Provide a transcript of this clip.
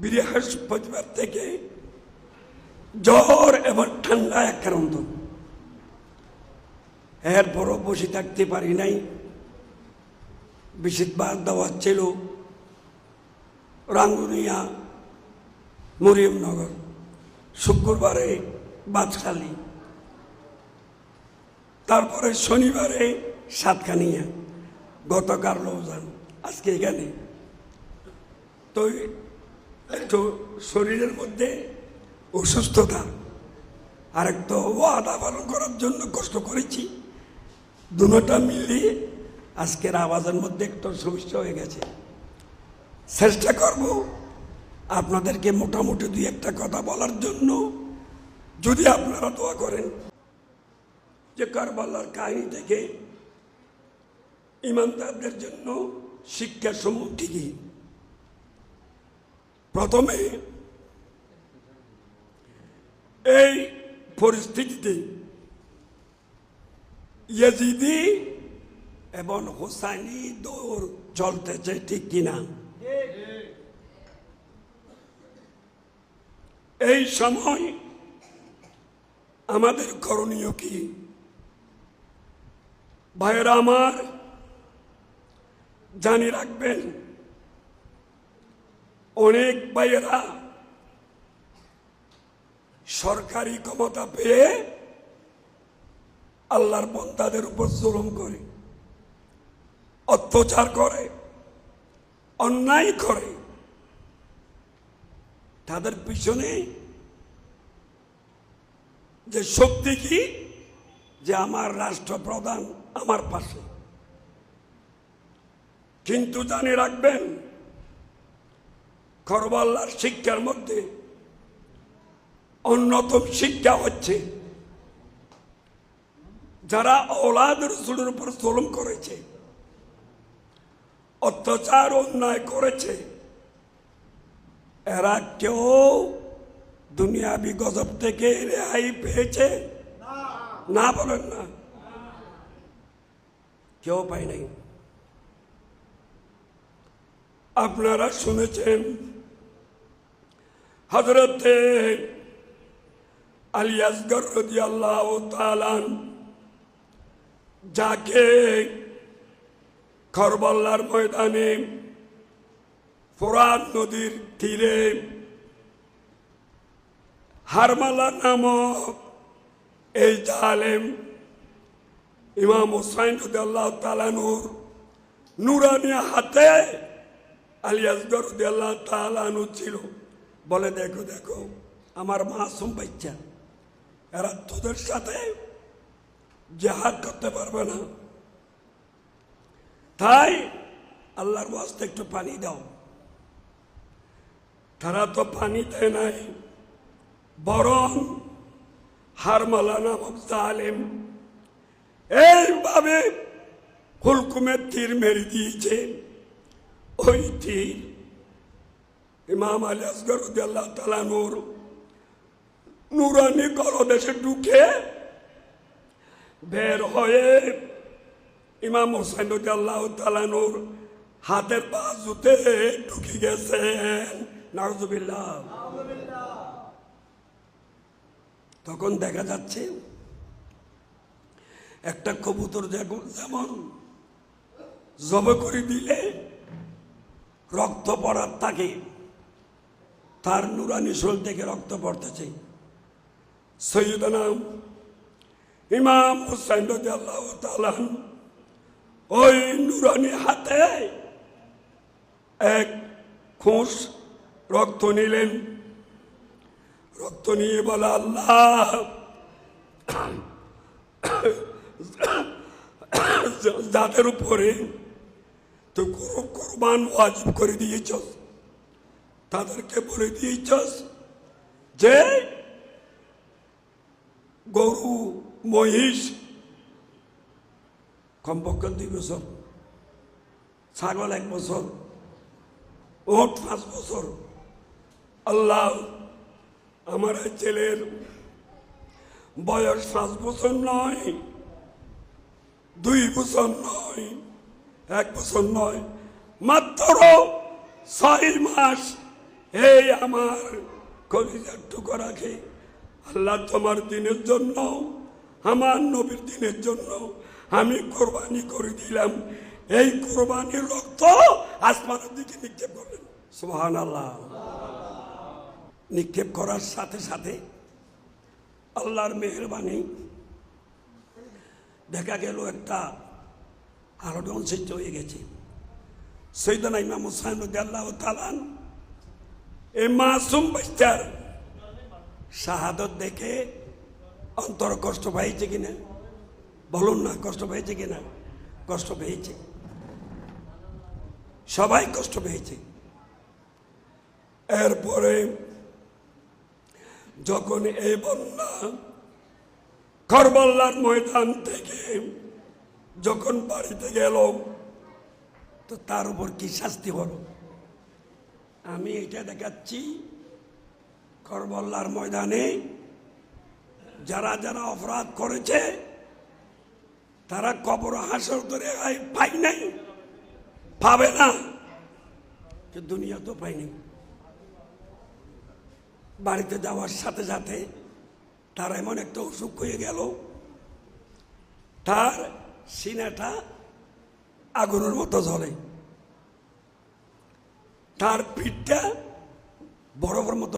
বৃহস্পতিবার থেকে জ্বর এবং ঠান্ডা এক আক্রান্ত এরপরও বসে থাকতে পারি নাই। বেশিরভাগ দেওয়া ছিল রাঙ্গুনিয়া, মরিয়মনগর। শুক্রবারে বাজখালী তারপরে শনিবারে সাতখানিয়া। গতকাল রোজান আজকে এখানে। তো একটু শরীরের মধ্যে অসুস্থতা আর একটা ওয়াদা পালন করার জন্য কষ্ট করেছি। দুটা মিলিয়ে আজকের আওয়াজের মধ্যে একটু সমস্যা হয়ে গেছে। চেষ্টা করব আপনাদেরকে মোটামুটি দুই একটা কথা বলার জন্য। যদি আপনারা দোয়া করেন যে কারবালার কাহিনী থেকে ইমানদারদের জন্য শিক্ষা সমূহ ঠিকই প্রথমে এই পরিস্থিতিতে ইয়াজিদি এবং হোসাইনি দৌড় চলতেছে ঠিক কিনা? এই সময় আমাদের করণীয় কি? ভাইয়েরা আমার জানি রাখবেন অনেক ভাইয়েরা সরকারি ক্ষমতা পেয়ে আল্লাহর বন্দাদের উপর জুলুম করে, অত্যাচার করে, অন্যায় করে। তাদের পিছনে যে শক্তি কি? যে আমার রাষ্ট্রপ্রধান আমার পাশে। কিন্তু জানি রাখবেন করবাল্লার শিক্ষার মধ্যে অন্যতম শিক্ষা হচ্ছে যারা ওলাদ রসুলের উপর জুলুম করেছে, অত্যাচার, অন্যায় করেছে, এরা কেউ দুনিয়াবি গজব থেকে রেহাই পেয়েছে? না বলেন না। কেউ পায় নাই। আপনারা শুনেছেন হজরতে আলিয়াসগর রদি আল্লাহ তালান যাকে খরবল্লার ময়দানে ফোরাত নদীর তীরে হারমালা নামক এই জালেম ইমাম হোসাইন আল্লাহ তালানুর নুরানিয়া হাতে আলিয়াসগর আল্লাহ তালানু ছিল। বলে, দেখো দেখো, আমার মাসুম বাচ্চা, এরা তোদের সাথে জেহাদ করতে পারবে না। তাই আল্লাহর বাস্তে একটু পানি দাও। তারা তো পানি দেয় নাই, বরং হারমালা নামক জালেম এইভাবে হুলকুমের তীর মেরে দিয়েছে। ওই তীর ইমাম আলী আসগর আল্লাহ তালা নূর, নুরানি গলদেশে ঢুকে বের হয়ে ইমাম হোসেন আল্লাহ তালানুর হাতের বাজুতে ঢুকে গেছেন। নারজুবিল্লাহ তখন দেখা যাচ্ছে একটা কবুতর যেমন জবে করে দিলে রক্ত পড়ার থাকে তার নুরানি শোল থেকে রক্ত পড়তেছে। সৈয়দনাম ইমাম হুসাইন রাজি আল্লাহ তালান ওই নুরানি হাতে এক খুশ রক্ত নিলেন। রক্ত নিয়ে বলে, আল্লাহ, যাদের উপরে তো কোরবান ওয়াজিব করে দিয়েছ তাদেরকে বলে দিয়েছ যে, গরু, মহিষ কমপক্ষে দুই বছর, ছাগল এক বছর, ওট পাঁচ বছর। আল্লাহ, আমার ছেলের বয়স পাঁচ বছর নয়, দুই বছর নয়, এক বছর নয়, মাত্র ছয় মাস এই আমার কলিজার টুকরাকে আল্লাহ তোমার দিনের জন্য, আমার নবীর দিনের জন্য আমি কোরবানি করে দিলাম। এই কোরবানির রক্ত আসমানের দিকে নিক্ষেপ করলেন। সোহান আল্লাহ নিক্ষেপ করার সাথে সাথে আল্লাহর মেহরবানি দেখা গেল একটা আলোড়ন সৃষ্টি হয়ে গেছে। সৈদানা ইমাম হুসাইন আল্লাহ তালান এই মাসুম বাচ্চার শাহাদত দেখে অন্তর কষ্ট পাইছে কিনা? বলুন না, কষ্ট পেয়েছে কিনা? কষ্ট পেয়েছে। সবাই কষ্ট পেয়েছে। এরপরে যখন এই বন্যা করবল্লার ময়দান থেকে যখন বাড়িতে গেল, তো তার উপর কি শাস্তি হলো? আমি এটা দেখাচ্ছি করবল্লার ময়দানে। যারা যারা অপরাধ করেছে, তারা কবর হাসর ধরে পাই নাই, পাবে না। দুনিয়া তো পাইনি বাড়িতে যাওয়ার সাথে সাথে তার এমন একটা অসুখ হয়ে গেল। তার সিনাটা আগুনের মতো জ্বলে। তার পিঠটা বরফের মতো